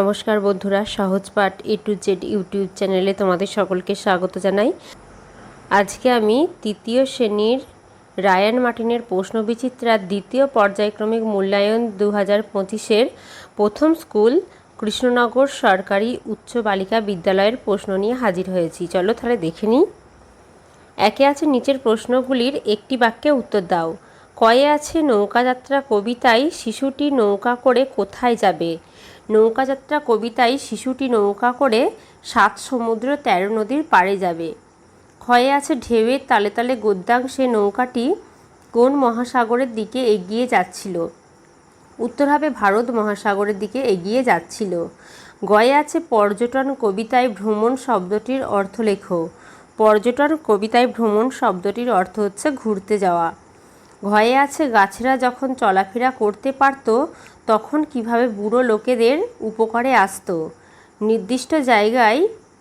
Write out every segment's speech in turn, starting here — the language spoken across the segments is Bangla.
নমস্কার বন্ধুরা, সহজ পাঠ এ টু জেড ইউটিউব চ্যানেলে তোমাদের সকলকে স্বাগত জানাই। আজকে আমি তৃতীয় শ্রেণির রায়ান মার্টিনের প্রশ্নবিচিত্রার দ্বিতীয় পর্যায়ক্রমিক মূল্যায়ন দু হাজার পঁচিশের প্রথম স্কুল কৃষ্ণনগর সরকারি উচ্চ বালিকা বিদ্যালয়ের প্রশ্ন নিয়ে হাজির হয়েছি। চলো তাহলে দেখে নিই। একে আছে নিচের প্রশ্নগুলির একটি বাক্যে উত্তর দাও। কয়ে আছে নৌকাযাত্রা কবিতায় শিশুটি নৌকা করে কোথায় যাবে? নৌকাযাত্রা কবিতায় শিশুটি নৌকা করে সাত সমুদ্র তেরো নদীর পাড়ে যাবে। ক্ষয়ে আছে ঢেউয়ের তালে তালে গদ্যাংশে নৌকাটি কোন মহাসাগরের দিকে এগিয়ে যাচ্ছিল? উত্তর হবে ভারত মহাসাগরের দিকে এগিয়ে যাচ্ছিল। গয়ে আছে পর্যটন কবিতায় ভ্রমণ শব্দটির অর্থ লেখো পর্যটন কবিতায় ভ্রমণ শব্দটির অর্থ হচ্ছে ঘুরতে যাওয়া। ঘয়ে আছে গাছেরা যখন চলাফেরা করতে পারত, তখন কীভাবে বুড়ো লোকেদের উপকারে আসতো। নির্দিষ্ট জায়গায়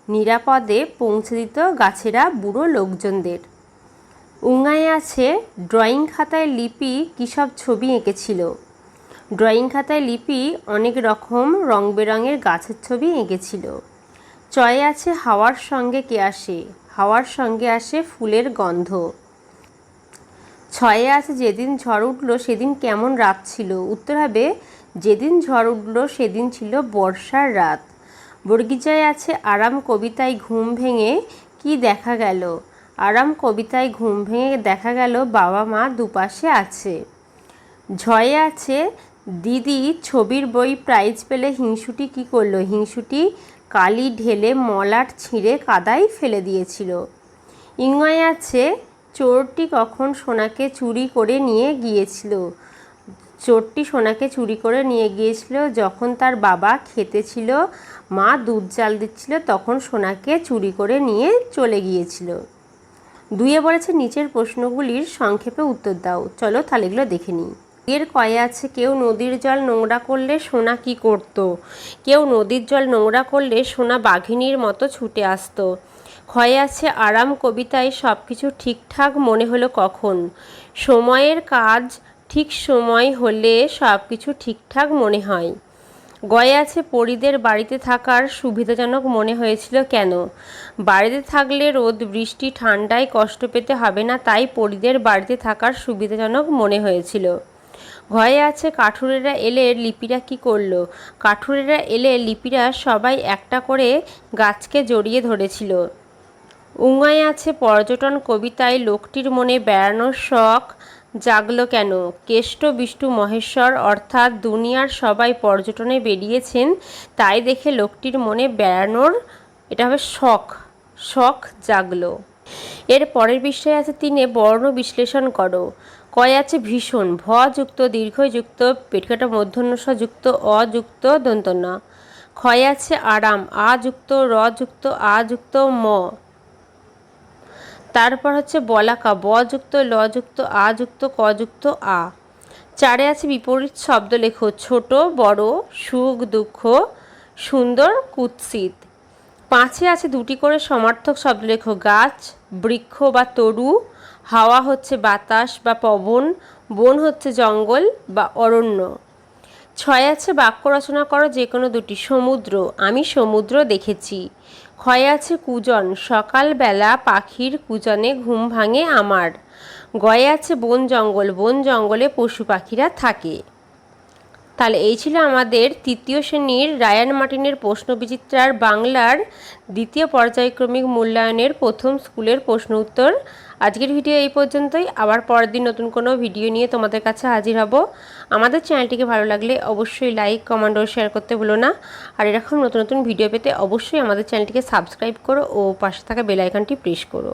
নিরাপদে পৌঁছে দিত গাছেরা বুড়ো লোকজনদের। উঙ্গায় আছে ড্রয়িং খাতায় লিপি কী সব ছবি এঁকেছিল। ড্রয়িং খাতায় লিপি অনেক রকম রং বেরঙের গাছের ছবি এঁকেছিল। চয়ে আছে হাওয়ার সঙ্গে কে আসে? হাওয়ার সঙ্গে আসে ফুলের গন্ধ। ছয়ে আছে যেদিন ঝড় উঠল সেদিন কেমন রাত ছিল? উত্তর হবে, যেদিন ঝড় উঠল সেদিন ছিল বর্ষার রাত। বর্গিজায় আছে, আরাম কবিতায় ঘুম ভেঙে কি দেখা গেল? আরাম কবিতায় ঘুম ভেঙে দেখা গেল বাবা মা দুপাশে আছে। ঝয়ে আছে, দিদি ছবির বই প্রাইজ পেলে হিংসুটি কি করল? হিংসুটি কালি ঢেলে মলাট ছিঁড়ে কাদায় ফেলে দিয়েছিল। ইংয়ে আছে চোরটি কখন সোনাকে চুরি করে নিয়ে গিয়েছিল? চোরটি সোনাকে চুরি করে নিয়ে গিয়েছিল যখন তার বাবা খেতে ছিল, মা দুধ জাল দিচ্ছিল, তখন সোনাকে চুরি করে নিয়ে চলে গিয়েছিল। দুইয়ে বলেছে, নিচের প্রশ্নগুলির সংক্ষেপে উত্তর দাও। চলো তাহলে এগুলো দেখে নিই। এর কয়ে আছে, কেউ নদীর জল নোংরা করলে সোনা কি করত? কেউ নদীর জল নোংরা করলে সোনা বাঘিনীর মতো ছুটে আসতো। ক্ষয়ে আছে আরাম কবিতায় সব কিছু ঠিকঠাক মনে হলো কখন। সময়ের কাজ ঠিক সময় হলে সব কিছু ঠিকঠাক মনে হয়। গয়ে আছে পরিদের বাড়িতে থাকার সুবিধাজনক মনে হয়েছিল কেন? বাড়িতে থাকলে রোদ, বৃষ্টি, ঠান্ডায় কষ্ট পেতে হবে না, তাই পরিদের বাড়িতে থাকার সুবিধাজনক মনে হয়েছিল। ভয়ে আছে কাঠুরেরা এলে লিপিরা কি করল? কাঠুরেরা এলে লিপিরা সবাই একটা করে গাছকে জড়িয়ে ধরেছিল। উঙ্গায় আছে পর্যটন কবিতায় লোকটির মনে বেড়ানোর শখ। জাগলো কেন? কেষ্ট বিষ্ণু মহেশ্বর অর্থাৎ দুনিয়ার সবাই পর্যটনে বেরিয়েছেন, তাই দেখে লোকটির মনে বেড়ানোর এটা হবে শখ। শখ জাগলো। এর পরের বিষয়ে আছে তিনে বর্ণ বিশ্লেষণ করো। কয় আছে ভীষণ, ভ যুক্ত দীর্ঘযুক্ত পেটকাটা মধ্যন্যস যুক্ত অযুক্ত দন্তন্য। ক্ষয় আছে আরাম, আ যুক্ত, র যুক্ত, আ যুক্ত, ম। তারপর হচ্ছে বলাকা, ব যুক্ত, ল যুক্ত, আ যুক্ত, ক যুক্ত, আ। চারে আছে বিপরীত শব্দ লেখো, ছোট, বড়, সুখ, দুঃখ, সুন্দর, কুৎসিত। পাঁচে আছে দুটি করে সমার্থক শব্দ লেখো, গাছ, বৃক্ষ বা তরু, হাওয়া হচ্ছে বাতাস বা পবন, বন হচ্ছে জঙ্গল বা অরণ্য। ছয় আছে বাক্য রচনা করো, যে কোনো দুটি, সমুদ্র, আমি সমুদ্র দেখেছি। ক্ষয় আছে কুজন, সকালবেলা পাখির কুজনে ঘুম ভাঙে আমার। গয়ে আছে বন জঙ্গল, বন জঙ্গলে পশু পাখিরা থাকে। তাহলে এই ছিল আমাদের তৃতীয় শ্রেণির রায়ান মার্টিনের প্রশ্ন বিচিত্রার বাংলার দ্বিতীয় পর্যায়ক্রমিক মূল্যায়নের প্রথম স্কুলের প্রশ্ন উত্তর। আজকের ভিডিও এই পর্যন্তই। আবার পরের দিন নতুন কোনো ভিডিও নিয়ে তোমাদের কাছে হাজির হব। আমাদের চ্যানেলটিকে ভালো লাগলে অবশ্যই লাইক, কমেন্ট ও শেয়ার করতে ভুলো না। আর এরকম নতুন নতুন ভিডিও পেতে অবশ্যই আমাদের চ্যানেলটিকে সাবস্ক্রাইব করো ও পাশে থাকা বেল আইকনটি প্রেস করো।